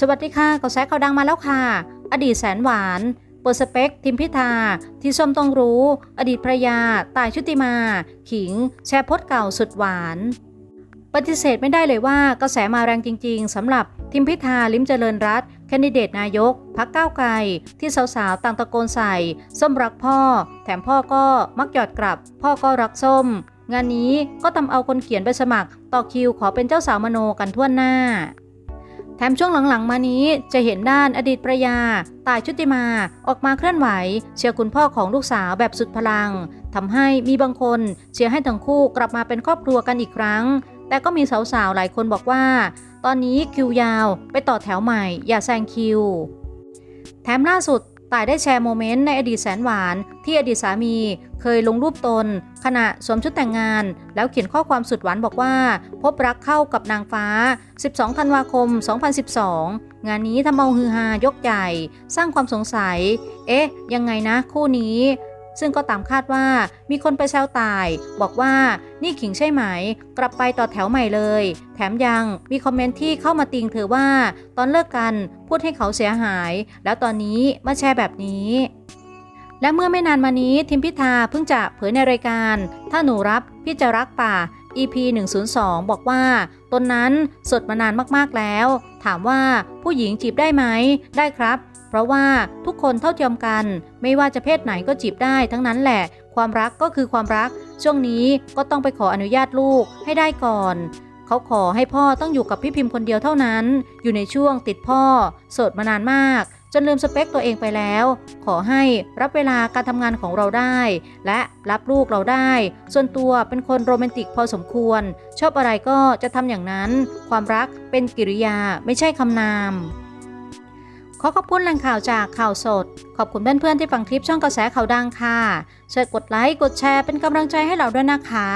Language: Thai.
สวัสดีค่ะกระแสข่าวดังมาแล้วค่ะ อดีตแสนหวาน เปิดสเปค ทิมพิธา ที่ส้มต้องรู้ อดีตภรยา ตายชุติมา ขิง แชร์พสต์เก่าสุดหวาน ปฏิเสธไม่ได้เลยว่ากระแสมาแรงจริง ๆสำหรับทิมพิธาลิมเจริญรัตแคนดิเดตนายก พักก้าวไกล ที่สาวๆต่างตะโกนใส่ ส้มรักพ่อ แถมพ่อก็มักหยอดกลับ พ่อก็รักส้ม งานนี้ก็ทำเอาคนเขียนไปสมัคร ต่อคิวขอเป็นเจ้าสาวมโนกันทั่วหน้า แถมช่วงหลังๆ มานี้จะเห็นด้านอดีตประยาตายชุติมาออกมาเคลื่อนไหว เชียร์คุณพ่อของลูกสาวแบบสุดพลังทำให้มีบางคนเชียร์ให้ทั้งคู่กลับมาเป็นครอบครัวกันอีกครั้ง แต่ก็มีสาวๆ หลายคนบอกว่า ตอนนี้คิวยาวไปต่อแถวใหม่ อย่าแซงคิว แถมล่าสุด ตายได้แชร์โมเมนต์ในอดีตแสนหวาน ที่อดีตสามีเคยลงรูปตน ขณะสวมชุดแต่งงาน แล้วเขียนข้อความสุดหวานบอกว่า พบรักเข้ากับนางฟ้า 12 ธันวาคม 2012 งานนี้ทำเอาฮือฮายกใหญ่ สร้างความสงสัย เอ๊ะ ยังไงนะคู่นี้ ซึ่งก็ตามคาดว่ามีคนไปแซวตาย บอกว่านี่ขิงใช่ไหม กลับไปต่อแถวใหม่เลย แถมยังมีคอมเมนต์ที่เข้ามาติงเธอว่า ตอนเลิกกันพูดให้เขาเสียหาย แล้วตอนนี้มาแชร์แบบนี้ และเมื่อไม่นานมานี้ทิมพิธาเพิ่งจะเผยในรายการ ถ้าหนูรับพี่จะรักป่า EP 102 บอกว่า ตนนั้นสดมานานมากๆแล้ว ถามว่าผู้หญิงจีบได้ไหม ได้ครับ เพราะว่าทุกคนเท่าเทียมกัน ไม่ว่าจะเพศไหนก็จีบได้ทั้งนั้นแหละ ความรักก็คือความรัก ช่วงนี้ก็ต้องไปขออนุญาตลูกให้ได้ก่อนเขาขอให้พ่อต้องอยู่กับพี่พิมพ์คนเดียวเท่านั้น อยู่ในช่วงติดพ่อ โสดมานานมาก จนลืมสเปคตัวเองไปแล้ว ขอให้รับเวลาการทำงานของเราได้ และรับลูกเราได้ ส่วนตัวเป็นคนโรแมนติกพอสมควร ชอบอะไรก็จะทำอย่างนั้น ความรักเป็นกิริยาไม่ใช่คำนาม ขอขอบคุณแหล่งข่าวจากข่าวสด ขอบคุณเพื่อนๆที่ฟังคลิปช่องกระแสข่าวดังค่ะช่วยกดไลค์กดแชร์เป็นกำลังใจให้เราด้วยนะคะ